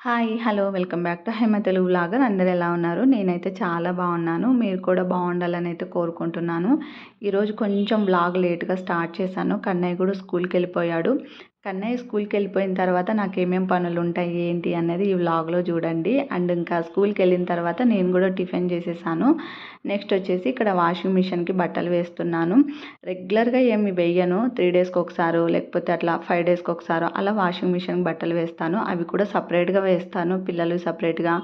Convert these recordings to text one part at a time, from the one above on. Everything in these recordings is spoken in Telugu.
Hi hello welcome back to Hema Telugu vlogger. అందరు ఎలా ఉన్నారు? నేనైతే చాలా బాగున్నాను. మీరు కూడా బాగుండాలని అయితే కోరుకుంటున్నాను. ఈరోజు కొంచెం బ్లాగ్ లేట్గా స్టార్ట్ చేశాను. కన్నయ్య కూడా స్కూల్కి వెళ్ళిపోయాడు. కన్నయ్య స్కూల్కి వెళ్ళిపోయిన తర్వాత నాకు ఏమేం పనులు ఉంటాయి ఏంటి అనేది ఈ వ్లాగ్లో చూడండి. అండ్ ఇంకా స్కూల్కి వెళ్ళిన తర్వాత నేను కూడా టిఫిన్ చేసేసాను. నెక్స్ట్ వచ్చేసి ఇక్కడ వాషింగ్ మిషన్కి బట్టలు వేస్తున్నాను. రెగ్యులర్గా ఏమి వేయను. త్రీ డేస్కి ఒకసారి లేకపోతే అట్లా ఫైవ్ డేస్కి ఒకసారి అలా వాషింగ్ మిషన్కి బట్టలు వేస్తాను. అవి కూడా సపరేట్గా వేస్తాను. పిల్లలు సపరేట్గా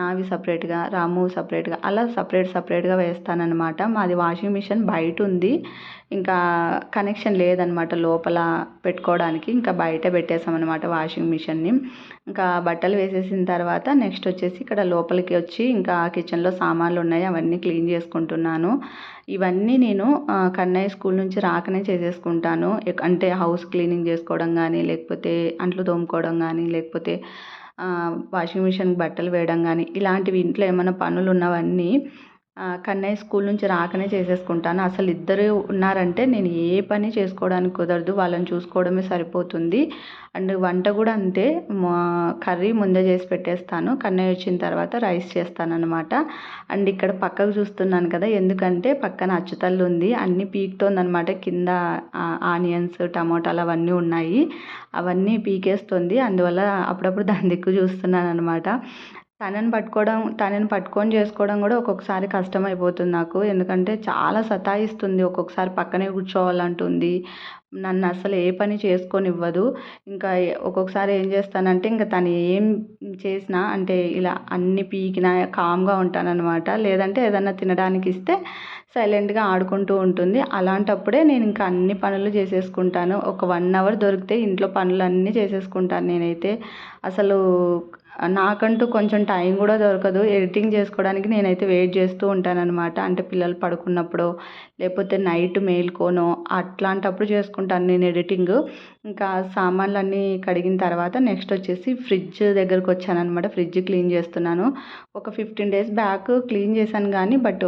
నావి సపరేట్గా రాము సపరేట్గా అలా సపరేట్ సపరేట్గా వేస్తాను అనమాట మాది వాషింగ్ మిషన్ బయట ఉంది. ఇంకా కనెక్షన్ లేదనమాట లోపల పెట్టుకోవడానికి. ఇంకా బయట పెట్టేసామన్నమాట వాషింగ్ మిషన్ని ఇంకా బట్టలు వేసేసిన తర్వాత నెక్స్ట్ వచ్చేసి ఇక్కడ లోపలికి వచ్చి ఇంకా కిచెన్లో సామాన్లు ఉన్నాయి అవన్నీ క్లీన్ చేసుకుంటున్నాను. ఇవన్నీ నేను కన్నయ్య స్కూల్ నుంచి రాకనే చేసేసుకుంటాను. అంటే హౌస్ క్లీనింగ్ చేసుకోవడం కానీ లేకపోతే అంట్లు తోముకోవడం కానీ లేకపోతే వాషింగ్ మిషన్కి బట్టలు వేయడం కానీ ఇలాంటివి ఇంట్లో ఏమైనా పనులు ఉన్నవన్నీ కన్నయ్య స్కూల్ నుంచి రాకనే చేసేసుకుంటాను. అసలు ఇద్దరు ఉన్నారంటే నేను ఏ పని చేసుకోవడానికి కుదరదు. వాళ్ళని చూసుకోవడమే సరిపోతుంది. అండ్ వంట కూడా అంతే. కర్రీ ముందే చేసి పెట్టేస్తాను. కన్నయ్య వచ్చిన తర్వాత రైస్ చేస్తాను అనమాట అండ్ ఇక్కడ పక్కకు చూస్తున్నాను కదా ఎందుకంటే పక్కన అచ్చుతల్లు ఉంది. అన్నీ పీకుతోందనమాట కింద ఆనియన్స్ టమోటాలు అవన్నీ ఉన్నాయి. అవన్నీ పీకేస్తుంది. అందువల్ల అప్పుడప్పుడు దాని దిక్కు చూస్తున్నాను అనమాట తనని పట్టుకోవడం తనని పట్టుకొని చేసుకోవడం కూడా ఒక్కొక్కసారి కష్టం అయిపోతుంది నాకు. ఎందుకంటే చాలా సతాయిస్తుంది. ఒక్కొక్కసారి పక్కనే కూర్చోవాలంటుంది. నన్ను అసలు ఏ పని చేసుకోనివ్వదు. ఇంకా ఒక్కొక్కసారి ఏం చేస్తానంటే ఇంకా తను ఏం చేసినా అంటే ఇలా అన్ని పీకినా కామ్గా ఉంటానన్నమాట. లేదంటే ఏదన్నా తినడానికి ఇస్తే సైలెంట్గా ఆడుకుంటూ ఉంటుంది. అలాంటప్పుడే నేను ఇంకా అన్ని పనులు చేసేసుకుంటాను. ఒక వన్ అవర్ దొరికితే ఇంట్లో పనులు అన్నీ చేసేసుకుంటాను నేనైతే. అసలు నాకంటూ కొంచెం టైం కూడా దొరకదు. ఎడిటింగ్ చేసుకోవడానికి నేనైతే వెయిట్ చేస్తూ ఉంటానన్నమాట. అంటే పిల్లలు పడుకున్నప్పుడు లేకపోతే నైట్ మేల్కోనో అట్లాంటప్పుడు చేసుకుంటాను నేను ఎడిటింగ్. ఇంకా సామాన్లు అన్నీ కడిగిన తర్వాత నెక్స్ట్ వచ్చేసి ఫ్రిడ్జ్ దగ్గరకు వచ్చానమాట ఫ్రిడ్జ్ క్లీన్ చేస్తున్నాను. ఒక ఫిఫ్టీన్ డేస్ బ్యాక్ క్లీన్ చేశాను కానీ బట్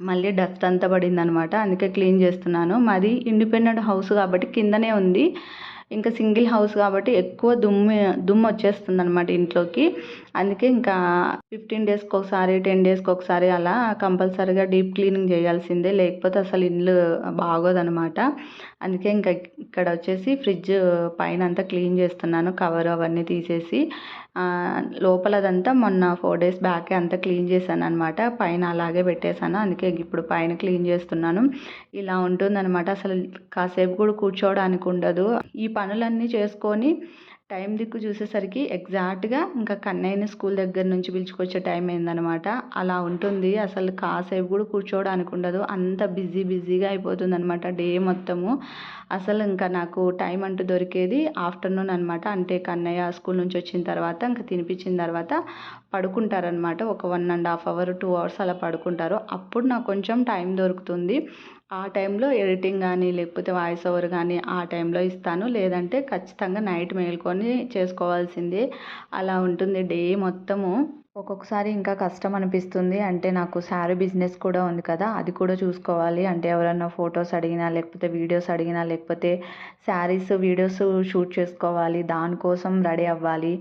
మళ్ళీ డస్ట్ అంతా పడింది అనమాట అందుకే క్లీన్ చేస్తున్నాను. మాది ఇండిపెండెంట్ హౌస్ కాబట్టి కిందనే ఉంది. ఇంకా సింగిల్ హౌస్ కాబట్టి ఎక్కువ దుమ్ము దుమ్ము వచ్చేస్తుంది అనమాట ఇంట్లోకి. అందుకే ఇంకా ఫిఫ్టీన్ డేస్కి ఒకసారి టెన్ డేస్కి ఒకసారి అలా కంపల్సరీగా డీప్ క్లీనింగ్ చేయాల్సిందే. లేకపోతే అసలు ఇల్లు బాగోదనమాట. అందుకే ఇంకా ఇక్కడ వచ్చేసి ఫ్రిడ్జ్ పైన అంతా క్లీన్ చేస్తున్నాను కవర్ అవన్నీ తీసేసి. లోపలదంతా మొన్న ఫోర్ డేస్ బ్యాకే అంతా క్లీన్ చేశాను అనమాట పైన అలాగే పెట్టేశాను. అందుకే ఇప్పుడు పైన క్లీన్ చేస్తున్నాను. ఇలా ఉంటుందన్నమాట అసలు కాసేపు కూడా కూర్చోవడానికి ఉండదు. ఈ పనులన్నీ చేసుకొని టైం దిక్కు చూసేసరికి ఎగ్జాక్ట్గా ఇంకా కన్నయ్యని స్కూల్ దగ్గర నుంచి పిలుచుకొచ్చే టైం అయిందనమాట అలా ఉంటుంది. అసలు కాసేపు కూడా కూర్చోవడానికి ఉండదు. అంత బిజీ బిజీగా అయిపోతుంది అనమాట డే మొత్తము. అసలు ఇంకా నాకు టైం అంటూ దొరికేది ఆఫ్టర్నూన్ అనమాట అంటే కన్నయ్య స్కూల్ నుంచి వచ్చిన తర్వాత ఇంకా తినిపించిన తర్వాత పడుకుంటారనమాట ఒక one and half hour two hours అలా పడుకుంటారు. అప్పుడు నాకు కొంచెం టైం దొరుకుతుంది. ఆ టైంలో ఎడిటింగ్ కానీ లేకపోతే వాయిస్ ఓవర్ కానీ ఆ టైంలో ఇస్తాను. లేదంటే ఖచ్చితంగా నైట్ మేల్కొని చేసుకోవాల్సిందే. అలా ఉంటుంది డే మొత్తము. ఒక్కొక్కసారి ఇంకా కష్టం అనిపిస్తుంది. అంటే నాకు శారీ బిజినెస్ కూడా ఉంది కదా అది కూడా చూసుకోవాలి. అంటే ఎవరైనా ఫొటోస్ అడిగినా లేకపోతే వీడియోస్ అడిగినా లేకపోతే శారీస్ వీడియోస్ షూట్ చేసుకోవాలి. దానికోసం రెడీ అవ్వాలి.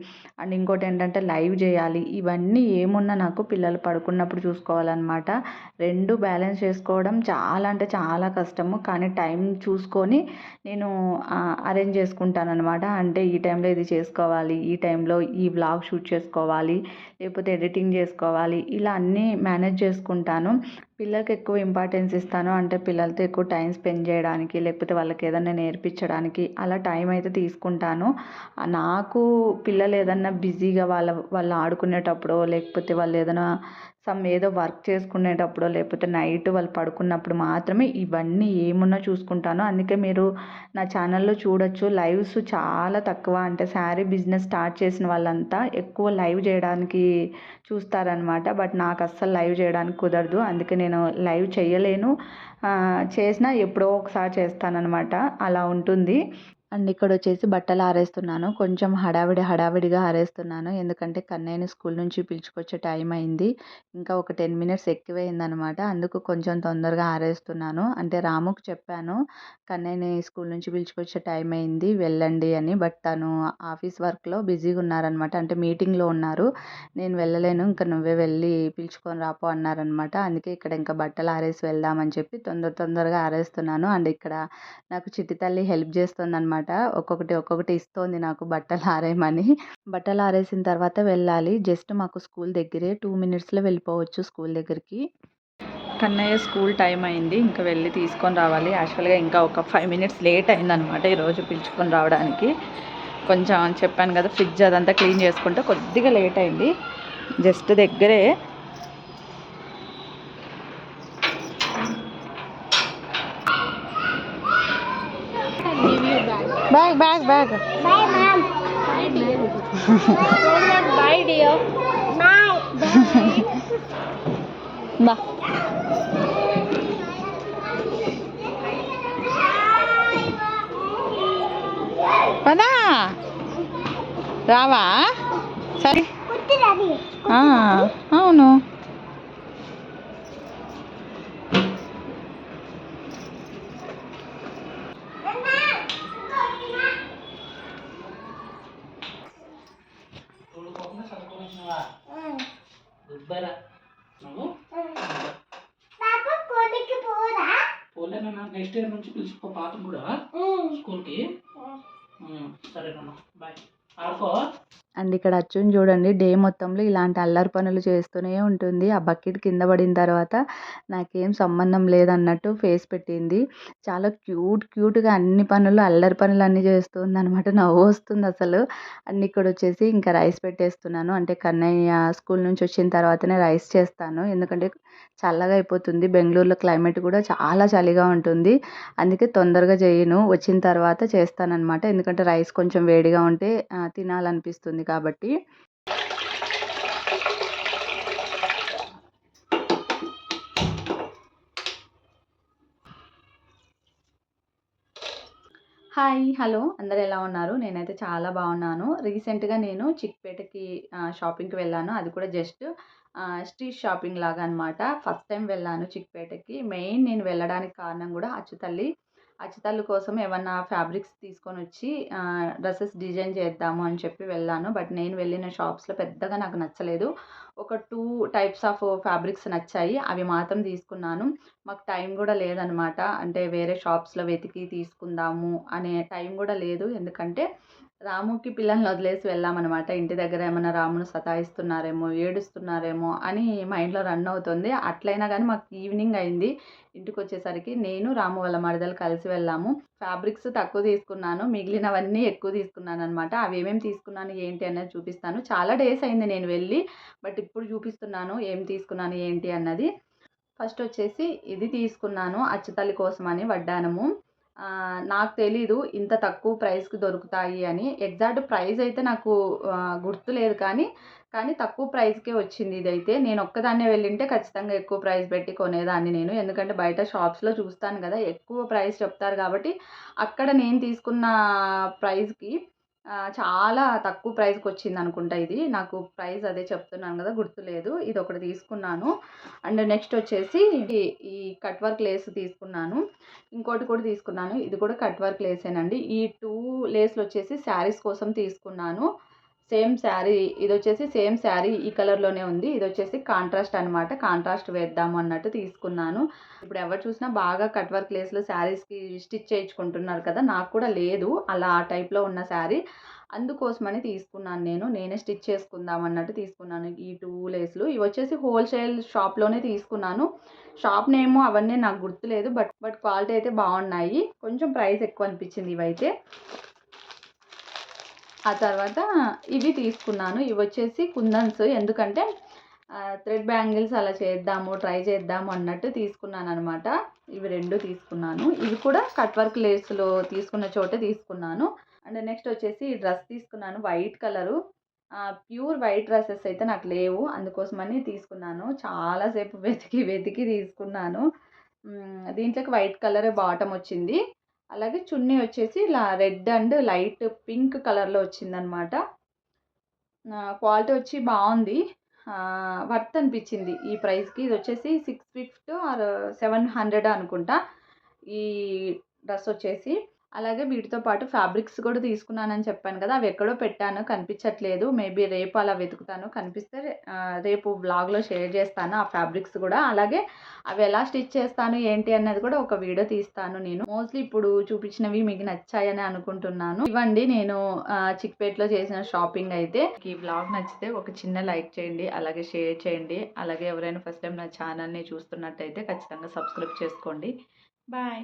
అండ్ ఇంకోటి ఏంటంటే లైవ్ చేయాలి. ఇవన్నీ ఏమున్నా నాకు పిల్లలు పడుకున్నప్పుడు చూసుకోవాలన్నమాట. రెండు బ్యాలెన్స్ చేసుకోవడం చాలా అంటే చాలా కష్టము. కానీ టైం చూసుకొని నేను అరేంజ్ చేసుకుంటాను అనమాట అంటే ఈ టైంలో ఇది చేసుకోవాలి. ఈ టైంలో ఈ బ్లాగ్ షూట్ చేసుకోవాలి. లేకపోతే లేకపోతే ఎడిటింగ్ చేసుకోవాలి ఇలా అన్నీ మేనేజ్ చేసుకుంటాను. పిల్లలకి ఎక్కువ ఇంపార్టెన్స్ ఇస్తాను. అంటే పిల్లలతో ఎక్కువ టైం స్పెండ్ చేయడానికి లేకపోతే వాళ్ళకి ఏదైనా నేర్పించడానికి అలా టైం అయితే తీసుకుంటాను. నాకు పిల్లలు ఏదన్నా బిజీగా వాళ్ళ వాళ్ళు ఆడుకునేటప్పుడు లేకపోతే వాళ్ళు ఏదైనా సమ్ ఏదో వర్క్ చేసుకునేటప్పుడు లేకపోతే నైట్ వాళ్ళు పడుకున్నప్పుడు మాత్రమే ఇవన్నీ ఏమున్నా చూసుకుంటాను. అందుకే మీరు నా ఛానల్లో చూడొచ్చు. లైవ్స్ చాలా తక్కువ. అంటే శారీ బిజినెస్ స్టార్ట్ చేసిన వాళ్ళంతా ఎక్కువ లైవ్ చేయడానికి చూస్తారనమాట బట్ నాకు అస్సలు లైవ్ చేయడానికి కుదరదు. అందుకే నేను నేను లైవ్ చేయలేను. చేసినా ఎప్పుడో ఒకసారి చేస్తానన్నమాట. అలా ఉంటుంది. అండ్ ఇక్కడ వచ్చేసి బట్టలు ఆరేస్తున్నాను. కొంచెం హడావిడి హడావిడిగా ఆరేస్తున్నాను. ఎందుకంటే కన్నయ్యని స్కూల్ నుంచి పిలుచుకొచ్చే టైం అయింది. ఇంకా ఒక టెన్ మినిట్స్ ఎక్కువైందనమాట అందుకు కొంచెం తొందరగా ఆరేస్తున్నాను. అంటే రాముకు చెప్పాను కన్నయ్యని స్కూల్ నుంచి పిలుచుకొచ్చే టైం అయింది వెళ్ళండి అని. బట్ తను ఆఫీస్ వర్క్లో బిజీగా ఉన్నారనమాట అంటే మీటింగ్లో ఉన్నారు. నేను వెళ్ళలేను ఇంకా నువ్వే వెళ్ళి పిలుచుకొని రాపో అన్నారనమాట అందుకే ఇక్కడ ఇంకా బట్టలు ఆరేసి వెళ్దామని చెప్పి తొందర తొందరగా ఆరేస్తున్నాను. అండ్ ఇక్కడ నాకు చిట్టి తల్లి హెల్ప్ చేస్తుంది అనమాట. ఒక్కొక్కటి ఒక్కొక్కటి ఇస్తోంది నాకు బట్టలు ఆరేయమని. బట్టలు ఆరేసిన తర్వాత వెళ్ళాలి. జస్ట్ మాకు స్కూల్ దగ్గరే టూ మినిట్స్లో వెళ్ళిపోవచ్చు స్కూల్ దగ్గరికి. కన్నయ్య స్కూల్ టైం అయింది. ఇంకా వెళ్ళి తీసుకొని రావాలి. యాక్చువల్గా ఇంకా ఒక ఫైవ్ మినిట్స్ లేట్ అయిందనమాట ఈరోజు పిలుచుకొని రావడానికి. కొంచెం చెప్పాను కదా ఫ్రిడ్జ్ అదంతా క్లీన్ చేసుకుంటే కొద్దిగా లేట్ అయింది. జస్ట్ దగ్గరే Bag bag bag Bye, mom. Bye, dear. Bye, dear. Bye. బా పదా రావా సరే కుట్టినది ఆ, అవును పాత కూడా? స్కూల్కి? ఉమ్, సరే నాన్న బాయ్. ఆడుకో అండ్ ఇక్కడ అచ్చుని చూడండి. డే మొత్తంలో ఇలాంటి అల్లరి పనులు చేస్తూనే ఉంటుంది. ఆ బకెట్ కింద పడిన తర్వాత నాకేం సంబంధం లేదన్నట్టు ఫేస్ పెట్టింది. చాలా క్యూట్ క్యూట్గా అన్ని పనులు అల్లరి పనులు అన్నీ చేస్తుంది అనమాట నవ్వు వస్తుంది అసలు. అండ్ ఇక్కడ వచ్చేసి ఇంకా రైస్ పెట్టేస్తున్నాను. అంటే కన్నయ్య స్కూల్ నుంచి వచ్చిన తర్వాతనే రైస్ చేస్తాను. ఎందుకంటే చల్లగా అయిపోతుంది. బెంగళూరులో క్లైమేట్ కూడా చాలా చలిగా ఉంటుంది. అందుకే తొందరగా చేయను. వచ్చిన తర్వాత చేస్తానన్నమాట. ఎందుకంటే రైస్ కొంచెం వేడిగా ఉంటే తినాలనిపిస్తుంది కాబట్టి హాయ్ హలో. అందరు ఎలా ఉన్నారు? నేనైతే చాలా బాగున్నాను. రీసెంట్గా నేను చిక్పేటకి షాపింగ్కి వెళ్ళాను. అది కూడా జస్ట్ స్ట్రీట్ షాపింగ్ లాగా అనమాట ఫస్ట్ టైం వెళ్ళాను చిక్పేటకి. మెయిన్ నేను వెళ్ళడానికి కారణం కూడా అచ్చుతల్లి. అచ్చుతల్లి కోసం ఏమన్నా ఫ్యాబ్రిక్స్ తీసుకొని వచ్చి డ్రెస్సెస్ డిజైన్ చేద్దాము అని చెప్పి వెళ్ళాను. బట్ నేను వెళ్ళిన షాప్స్లో పెద్దగా నాకు నచ్చలేదు. ఒక టూ టైప్స్ ఆఫ్ ఫ్యాబ్రిక్స్ నచ్చాయి. అవి మాత్రం తీసుకున్నాను. మాకు టైం కూడా లేదనమాట. అంటే వేరే షాప్స్లో వెతికి తీసుకుందాము అనే టైం కూడా లేదు. ఎందుకంటే రాముకి పిల్లల్ని వదిలేసి వెళ్ళామన్నమాట. ఇంటి దగ్గర ఏమైనా రామును సతాయిస్తున్నారేమో ఏడుస్తున్నారేమో అని మైండ్లో రన్ అవుతుంది. అట్లయినా కానీ మాకు ఈవినింగ్ అయింది. ఇంటికి వచ్చేసరికి నేను రాము వాళ్ళ మరదలు కలిసి వెళ్ళాము. ఫ్యాబ్రిక్స్ తక్కువ తీసుకున్నాను. మిగిలినవన్నీ ఎక్కువ తీసుకున్నాను అనమాట అవి ఏమేమి తీసుకున్నాను ఏంటి అనేది చూపిస్తాను. చాలా డేస్ అయింది నేను వెళ్ళి బట్ ఇప్పుడు చూపిస్తున్నాను ఏం తీసుకున్నాను ఏంటి అన్నది. ఫస్ట్ వచ్చేసి ఇది తీసుకున్నాను అచ్చతల్లి కోసమని వడ్డానము. నాకు తెలీదు ఇంత తక్కువ ప్రైస్కి దొరుకుతాయి అని. ఎగ్జాక్ట్ ప్రైస్ అయితే నాకు గుర్తులేదు కానీ కానీ తక్కువ ప్రైస్కే వచ్చింది ఇదైతే. నేను ఒక్కదాన్నే వెళ్ళింటే ఖచ్చితంగా ఎక్కువ ప్రైస్ పెట్టి కొనేదాన్ని నేను. ఎందుకంటే బయట షాప్స్లో చూస్తాను కదా ఎక్కువ ప్రైస్ చెప్తారు కాబట్టి అక్కడ నేను తీసుకున్న ప్రైస్కి చాలా తక్కువ ప్రైస్కి వచ్చింది అనుకుంటా ఇది. నాకు ప్రైస్ అదే చెప్తున్నాను కదా గుర్తులేదు. ఇది ఒకటి తీసుకున్నాను. అండ్ నెక్స్ట్ వచ్చేసి ఈ- ఈ కట్ వర్క్ లేస్ తీసుకున్నాను. ఇంకోటి కూడా తీసుకున్నాను. ఇది కూడా కట్ వర్క్ లేసేనండి. ఈ టూ లేస్లు వచ్చేసి శారీస్ కోసం తీసుకున్నాను. సేమ్ శారీ ఇది వచ్చేసి సేమ్ శారీ ఈ కలర్లోనే ఉంది. ఇది వచ్చేసి కాంట్రాస్ట్ అనమాట కాంట్రాస్ట్ వేద్దాము అన్నట్టు తీసుకున్నాను. ఇప్పుడు ఎవరు చూసినా బాగా కట్ వర్క్ లేస్లో శారీస్కి స్టిచ్ చేయించుకుంటున్నారు కదా నాకు కూడా లేదు అలా ఆ టైప్లో ఉన్న శారీ. అందుకోసమని తీసుకున్నాను నేను. నేనే స్టిచ్ చేసుకుందాం అన్నట్టు తీసుకున్నాను ఈ టూ లేస్లు. ఇవి వచ్చేసి హోల్సేల్ షాప్లోనే తీసుకున్నాను. షాప్ నేమ్ అవన్నీ నాకు గుర్తులేదు బట్ బట్ క్వాలిటీ అయితే బాగున్నాయి. కొంచెం ప్రైస్ ఎక్కువ అనిపించింది ఇవైతే. ఆ తర్వాత ఇవి తీసుకున్నాను. ఇవి వచ్చేసి కుందన్స్. ఎందుకంటే థ్రెడ్ బ్యాంగిల్స్ అలా చేద్దాము ట్రై చేద్దాము అన్నట్టు తీసుకున్నాను అనమాట ఇవి రెండు తీసుకున్నాను. ఇవి కూడా కట్ వర్క్ లేస్లో తీసుకున్న చోటే తీసుకున్నాను. అండ్ నెక్స్ట్ వచ్చేసి ఈ డ్రెస్ తీసుకున్నాను. White colour. Pure white dresses అయితే నాకు లేవు. అందుకోసమని తీసుకున్నాను. చాలాసేపు వెతికి వెతికి తీసుకున్నాను. దీంట్లోకి వైట్ కలర్ బాటమ్ వచ్చింది. అలాగే చున్నీ వచ్చేసి ఇలా రెడ్ అండ్ లైట్ పింక్ కలర్లో వచ్చిందనమాట. క్వాలిటీ వచ్చి బాగుంది. వర్త్ అనిపించింది. ఈ ప్రైస్కి ఇది వచ్చేసి six fifty or seven hundred అనుకుంటా. ఈ డ్రెస్ వచ్చేసి అలాగే వీటితో పాటు ఫ్యాబ్రిక్స్ కూడా తీసుకున్నానని చెప్పాను కదా అవి ఎక్కడో పెట్టాను కనిపించట్లేదు. మేబీ రేపు అలా వెతుకుతాను. కనిపిస్తే రేపు బ్లాగ్లో షేర్ చేస్తాను ఆ ఫ్యాబ్రిక్స్ కూడా. అలాగే అవి ఎలా స్టిచ్ చేస్తాను ఏంటి అన్నది కూడా ఒక వీడియో తీస్తాను నేను. మోస్ట్లీ ఇప్పుడు చూపించినవి మీకు నచ్చాయని అనుకుంటున్నాను. ఇవ్వండి నేను చిక్పేట్లో చేసిన షాపింగ్ అయితే. ఈ బ్లాగ్ నచ్చితే ఒక చిన్న లైక్ చేయండి అలాగే షేర్ చేయండి. అలాగే ఎవరైనా ఫస్ట్ టైం నా ఛానల్ని చూస్తున్నట్టయితే ఖచ్చితంగా సబ్స్క్రైబ్ చేసుకోండి. బాయ్.